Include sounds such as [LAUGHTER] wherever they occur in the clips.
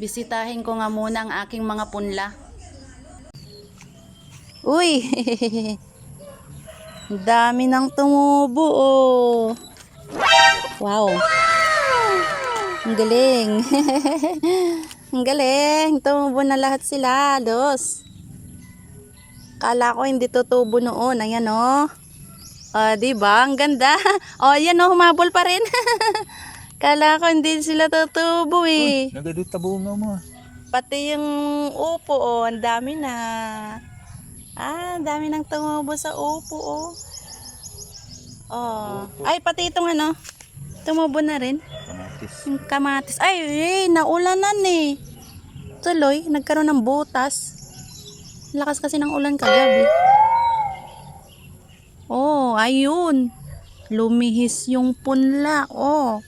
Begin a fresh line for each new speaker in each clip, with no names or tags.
Bisitahin ko nga muna ang aking mga punla. Uy! [LAUGHS] Dami ng tumubo oh. Wow. Ang galing. [LAUGHS] Ang galing. Tumubo na lahat sila. Dos. Kala ko hindi tutubo noon. Ayan oh. Ah, di ba? Ang ganda. [LAUGHS] Oh, ayan oh, humabol pa rin. Kala ko hindi sila tutubo eh.
Nagadot tabunga mo.
Pati yung upo, oh, ang dami na. Ah, ang dami nang tumubo sa upo, oh. Oh. Ay, pati itong ano, tumubo na rin.
Kamatis.
Yung kamatis. Ay, eh, naulanan eh. Tuloy, nagkaroon ng butas. Lakas kasi ng ulan kagabi. Oh, ayun. Lumihis yung punla. Oh.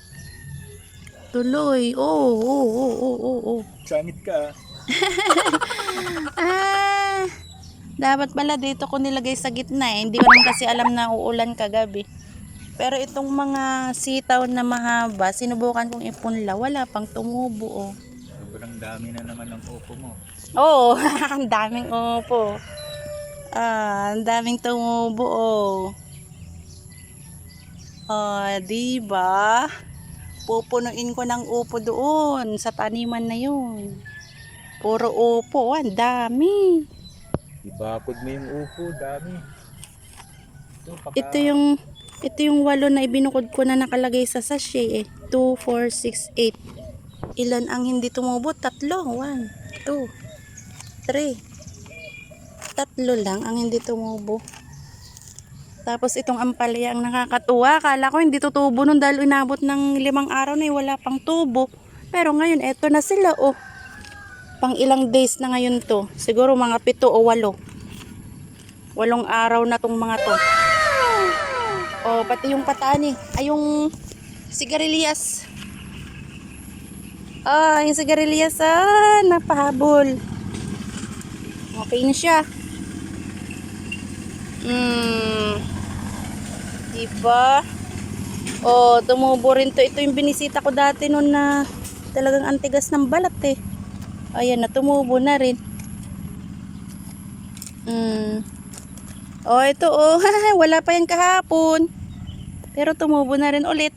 Tuloy. Oh, oh, oh, oh, oh, oh.
Sangit ka ah. [LAUGHS]
Ah, dapat pala dito ko nilagay sa gitna eh. Hindi ko naman kasi alam na uulan kagabi. Pero itong mga sitaw na mahaba, sinubukan kong ipunla. Wala pang tumubo oh.
Sobrang dami na naman ng upo mo.
Oo, [LAUGHS] ang daming upo. Ah, ang daming tumubo oh. Ah, di ba? Pupunuin ko ng upo doon sa taniman na yun. Puro upo, ah, ang dami.
Ibakod mo yung upo, dami. Ito, pagka,
Ito yung ito yung walo na ibinukod ko na nakalagay sa sachet eh. 2, 4, 6, 8. Ilan ang hindi tumubo? Tatlo. 1, 2, 3. Tatlo lang ang hindi tumubo. Tapos itong ampalaya ang nakakatuwa. Kala ko hindi tutubo nun dahil inabot ng limang araw na eh, wala pang tubo. Pero ngayon, eto na sila oh. Pang ilang days na ngayon to. Siguro mga pito o walo. Walong araw na tong mga to. Oh, pati yung patani. Ay, yung sigarilyas. Ah, yung sigarilyas. Ah, napahabol. Okay na siya. Hmm. Diba? Oh, tumubo rin to. Ito yung binisita ko dati noon na talagang antigas ng balat eh. Ayan na, tumubo na rin. Hmm. Oh, ito oh. [LAUGHS] Wala pa yan kahapon. Pero tumubo na rin ulit.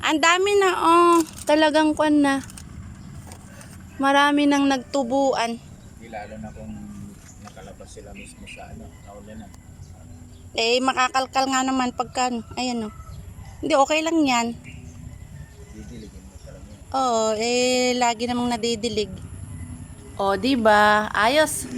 Ang dami na oh. Talagang kwan na. Marami nang nagtubuan.
Lalo na kung nakalabas sila mismo sa ano, kaulanan.
Eh, makakalkal nga naman pagka, ayan oh. Hindi, okay lang yan.
Didiligin.
Oo, eh, lagi namang nadidilig. O, di ba? Ayos.